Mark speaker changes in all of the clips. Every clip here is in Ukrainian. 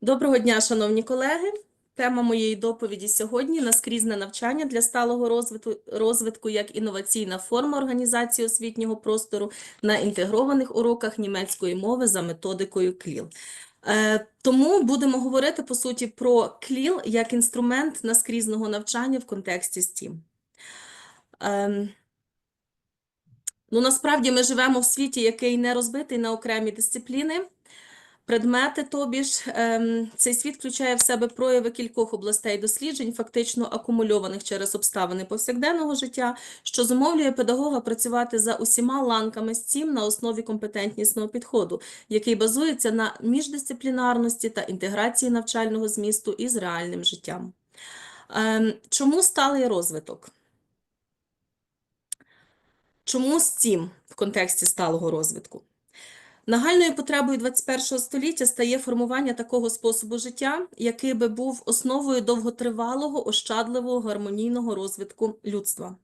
Speaker 1: Доброго дня, шановні колеги. Тема моєї доповіді сьогодні наскрізне навчання для сталого розвитку, розвитку як інноваційна форма організації освітнього простору на інтегрованих уроках німецької мови за методикою КЛІЛ. Е, Тому будемо говорити по суті про КЛІЛ як інструмент наскрізного навчання в контексті STEAM. Ем, Ну, насправді ми живемо в світі, який не розбитий на окремі дисципліни. Предмети, тобі ж, ем, цей світ включає в себе прояви кількох областей досліджень, фактично акумульованих через обставини повсякденного життя, що зумовлює педагога працювати за усіма ланками STEAM на основі компетентнісного підходу, який базується на міждисциплінарності та інтеграції навчального змісту із реальним життям. Ем, Чому сталий розвиток? Чому STEAM в контексті сталого розвитку? Нагальною потребою 21 століття стає формування такого способу життя, який би був основою довготривалого, ощадливого, гармонійного розвитку людства.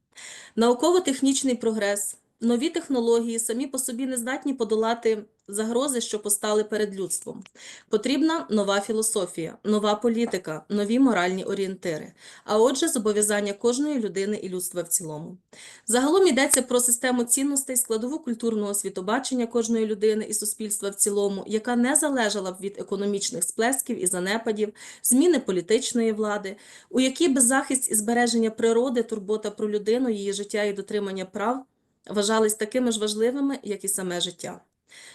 Speaker 1: Науково-технічний прогрес, нові технології самі по собі не здатні подолати загрози, що постали перед людством. Потрібна нова філософія, нова політика, нові моральні орієнтири, а отже, зобов'язання кожної людини і людства в цілому. Загалом йдеться про систему цінностей, складову культурного світобачення кожної людини і суспільства в цілому, яка не залежала б від економічних сплесків і занепадів, зміни політичної влади, у якій би захист і збереження природи, турбота про людину, її життя і дотримання прав вважались такими ж важливими, як і саме життя.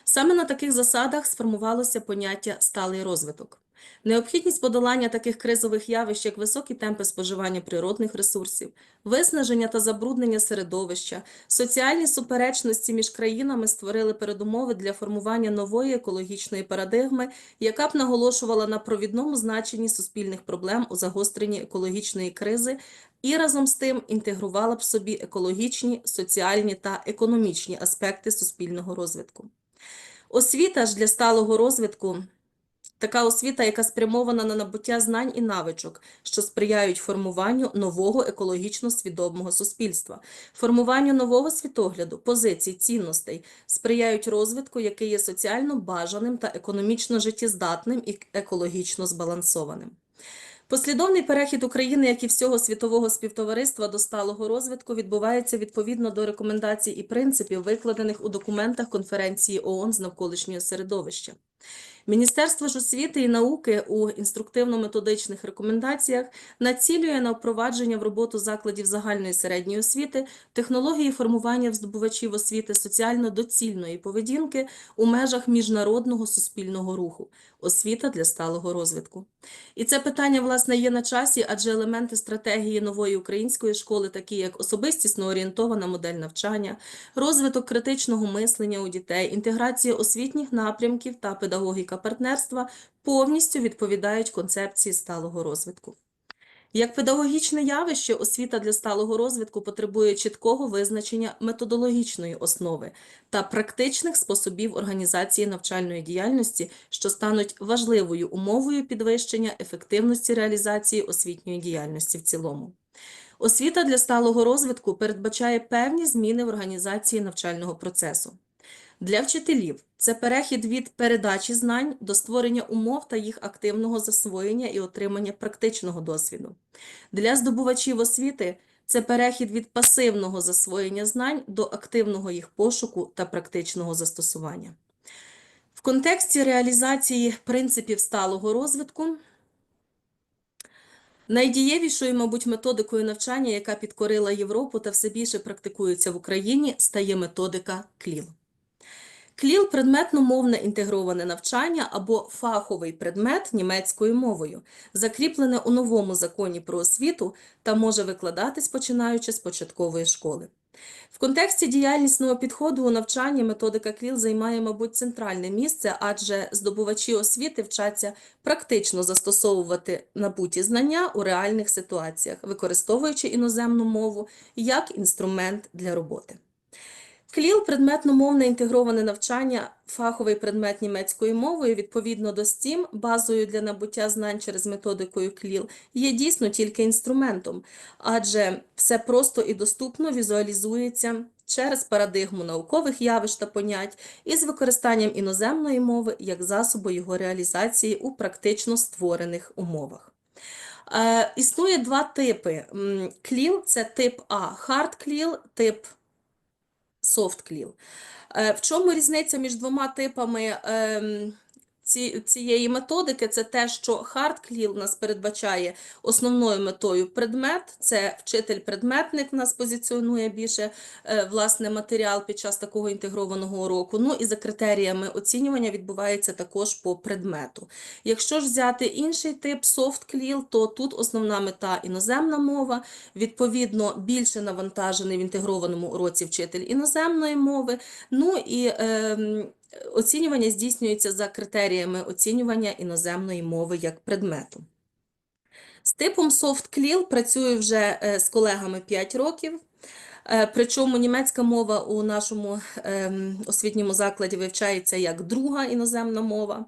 Speaker 1: Саме на таких засадах сформувалося поняття «сталий розвиток». Необхідність подолання таких кризових явищ, як високі темпи споживання природних ресурсів, виснаження та забруднення середовища, соціальні суперечності між країнами створили передумови для формування нової екологічної парадигми, яка б наголошувала на провідному значенні суспільних проблем у загостренні екологічної кризи і разом з тим інтегрувала б в собі екологічні, соціальні та економічні аспекти суспільного розвитку. Освіта ж для сталого розвитку така освіта, яка спрямована на набуття знань і навичок, що сприяють формуванню нового екологічно свідомого суспільства, формуванню нового світогляду, позицій, цінностей, сприяють розвитку, який є соціально бажаним та економічно життєздатним і екологічно збалансованим. Послідовний перехід України, як і всього світового співтовариства до сталого розвитку, відбувається відповідно до рекомендацій і принципів, викладених у документах Конференції ООН з навколишнього середовища. Міністерство ж освіти і науки у інструктивно-методичних рекомендаціях націлює на впровадження в роботу закладів загальної середньої освіти технології формування в здобувачів освіти соціально доцільної поведінки у межах міжнародного суспільного руху, освіта для сталого розвитку. І це питання, власне, є на часі, адже елементи стратегії нової української школи, такі як особистісно орієнтована модель навчання, розвиток критичного мислення у дітей, інтеграція освітніх напрямків та педагогіка партнерства повністю відповідають концепції сталого розвитку. Як педагогічне явище, освіта для сталого розвитку потребує чіткого визначення методологічної основи та практичних способів організації навчальної діяльності, що стануть важливою умовою підвищення ефективності реалізації освітньої діяльності в цілому. Освіта для сталого розвитку передбачає певні зміни в організації навчального процесу. Для вчителів це перехід від передачі знань до створення умов та їх активного засвоєння і отримання практичного досвіду. Для здобувачів освіти це перехід від пасивного засвоєння знань до активного їх пошуку та практичного застосування. В контексті реалізації принципів сталого розвитку Найдієвішою, мабуть, методикою навчання, яка підкорила Європу та все більше практикується в Україні, стає методика КЛІЛ. КЛІЛ – предметно-мовне інтегроване навчання або фаховий предмет німецькою мовою, закріплене у новому законі про освіту та може викладатись починаючи з початкової школи. В контексті діяльнісного підходу у навчанні методика КЛІЛ займає, мабуть, центральне місце, адже здобувачі освіти вчаться практично застосовувати набуті знання у реальних ситуаціях, використовуючи іноземну мову як інструмент для роботи. КЛІЛ – предметно-мовне інтегроване навчання, фаховий предмет німецькою мовою, відповідно до STEAM, базою для набуття знань через методикою КЛІЛ, є дійсно тільки інструментом, адже все просто і доступно візуалізується через парадигму наукових явищ та понять і з використанням іноземної мови як засобу його реалізації у практично створених умовах. Е, Існує два типи кліл. Це тип А hard CLIL, тип soft CLIL. Е, В чому різниця між двома типами ем, ці- цієї методики? Це те, що CLIL нас передбачає основною метою предмет, це вчитель-предметник нас позиціонує більше е, власне матеріал під час такого інтегрованого уроку. Ну і за критеріями оцінювання відбувається також по предмету. Якщо ж взяти інший тип CLIL, то тут основна мета іноземна мова, відповідно більше навантажений в інтегрованому уроці вчитель іноземної мови. Ну і ем, оцінювання здійснюється за критеріями оцінювання іноземної мови як предмету. З типом CLIL працюю вже е, з колегами 5 років. Е, Причому німецька мова у нашому ем, освітньому закладі вивчається як друга іноземна мова.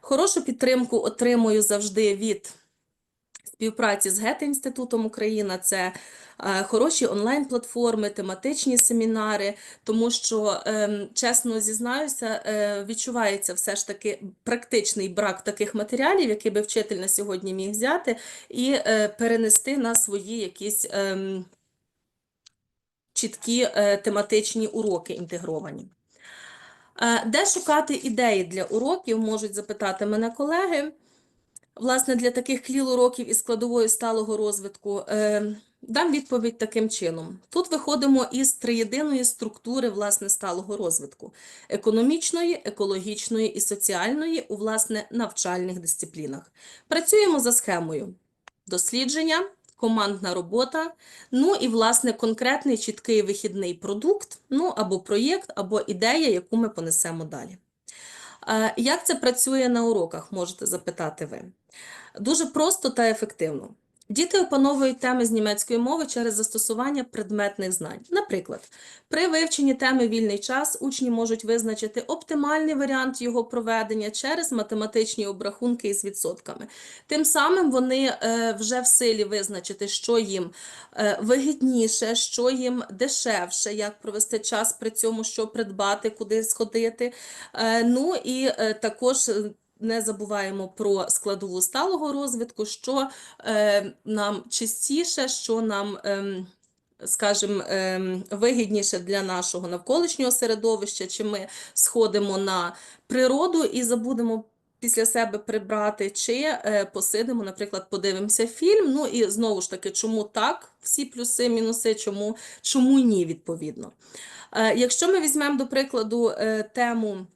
Speaker 1: Хорошу підтримку отримую завжди від співпраці з Гете-інститутом Україна. Це е, хороші онлайн-платформи, тематичні семінари, тому що, ем, чесно зізнаюся, е, відчувається все ж таки практичний брак таких матеріалів, які би вчитель на сьогодні міг взяти і е, перенести на свої якісь ем, чіткі тематичні уроки інтегровані. Де шукати ідеї для уроків, можуть запитати мене колеги. Власне, для таких кліл-уроків із складовою сталого розвитку е, дам відповідь таким чином. Тут виходимо із триєдиної структури власне сталого розвитку: економічної, екологічної і соціальної у власне навчальних дисциплінах. Працюємо за схемою дослідження, командна робота, ну і власне конкретний чіткий вихідний продукт, ну або проєкт, або ідея, яку ми понесемо далі. Як це працює на уроках, можете запитати ви. Дуже просто та ефективно. Діти опановують теми з німецької мови через застосування предметних знань. Наприклад, при вивченні теми вільний час учні можуть визначити оптимальний варіант його проведення через математичні обрахунки із відсотками. Тим самим вони е, вже в силі визначити, що їм е, вигідніше, що їм дешевше, як провести час при цьому, що придбати, куди сходити. Е, Ну і також не забуваємо про складову сталого розвитку, що е, нам частіше, що нам, ем, скажімо, ем, вигідніше для нашого навколишнього середовища, чи ми сходимо на природу і забудемо після себе прибрати, чи е, посидимо, наприклад, подивимося фільм. Ну і знову ж таки, чому так? Всі плюси, мінуси, чому, чому ні, відповідно. Е, Якщо ми візьмемо, до прикладу, е, тему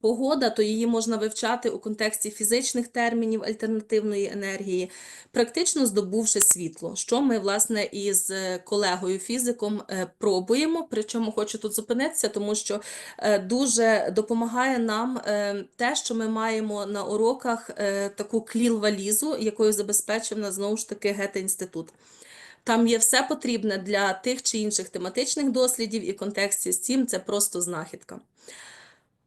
Speaker 1: погода, то її можна вивчати у контексті фізичних термінів альтернативної енергії, практично здобувши світло, що ми, власне, із е, колегою-фізиком е, пробуємо. Причому хочу тут зупинитися, тому що е, дуже допомагає нам те, що ми маємо на уроках таку кліл-валізу, якою забезпечив нас знову ж таки Гете-інститут. Там є все потрібне для тих чи інших тематичних дослідів і в контексті з цим це просто знахідка.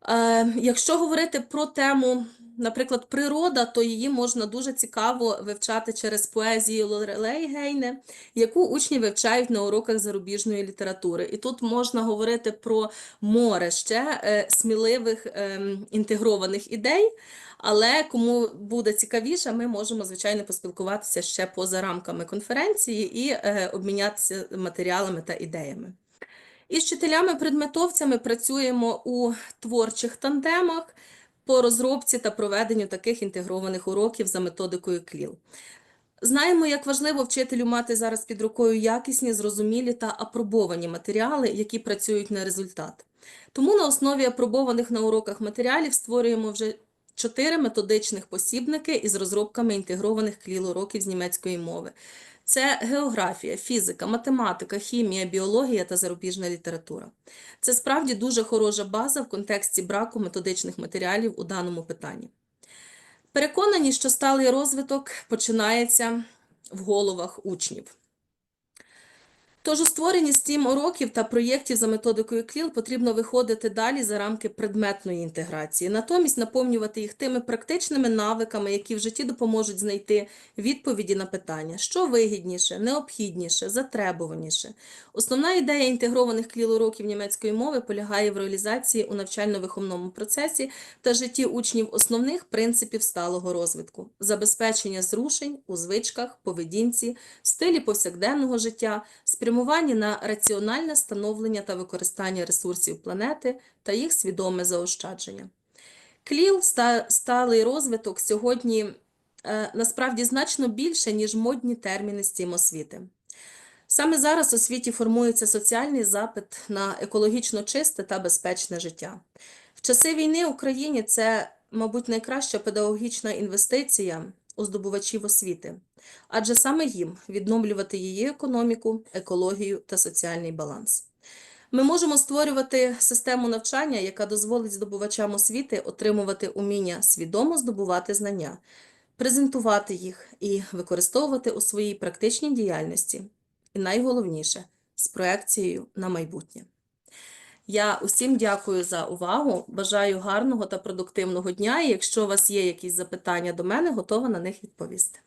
Speaker 1: Е, Якщо говорити про тему, наприклад, природа, то її можна дуже цікаво вивчати через поезію Лорелей Гейне, яку учні вивчають на уроках зарубіжної літератури. І тут можна говорити про море ще е, сміливих ем, інтегрованих ідей. Але кому буде цікавіше, ми можемо, звичайно, поспілкуватися ще поза рамками конференції і е, обмінятися матеріалами та ідеями. Із вчителями-предметовцями працюємо у творчих тандемах по розробці та проведенню таких інтегрованих уроків за методикою КЛІЛ. Знаємо, як важливо вчителю мати зараз під рукою якісні, зрозумілі та апробовані матеріали, які працюють на результат. Тому на основі апробованих на уроках матеріалів створюємо вже чотири методичних посібники із розробками інтегрованих кліл-уроків з німецької мови. Це географія, фізика, математика, хімія, біологія та зарубіжна література. Це справді дуже хороша база в контексті браку методичних матеріалів у даному питанні. Переконані, що сталий розвиток починається в головах учнів. Тож у створенні STEAM уроків та проєктів за методикою КЛІЛ потрібно виходити далі за рамки предметної інтеграції, натомість наповнювати їх тими практичними навиками, які в житті допоможуть знайти відповіді на питання, що вигідніше, необхідніше, затребуваніше. Основна ідея інтегрованих КЛІЛ уроків німецької мови полягає в реалізації у навчально-виховному процесі та житті учнів основних принципів сталого розвитку, забезпечення зрушень у звичках, поведінці, стилі повсякденного життя, спрямовані на раціональне становлення та використання ресурсів планети та їх свідоме заощадження. КЛІЛ ста- сталий розвиток сьогодні е, насправді значно більше, ніж модні терміни STEAM освіти. Саме зараз у світі формується соціальний запит на екологічно чисте та безпечне життя. В часи війни Україні це, мабуть, найкраща педагогічна інвестиція у здобувачів освіти, адже саме їм відновлювати її економіку, екологію та соціальний баланс. Ми можемо створювати систему навчання, яка дозволить здобувачам освіти отримувати уміння свідомо здобувати знання, презентувати їх і використовувати у своїй практичній діяльності. І найголовніше з проекцією на майбутнє. Я усім дякую за увагу. Бажаю гарного та продуктивного дня. І якщо у вас є якісь запитання до мене, готова на них відповісти.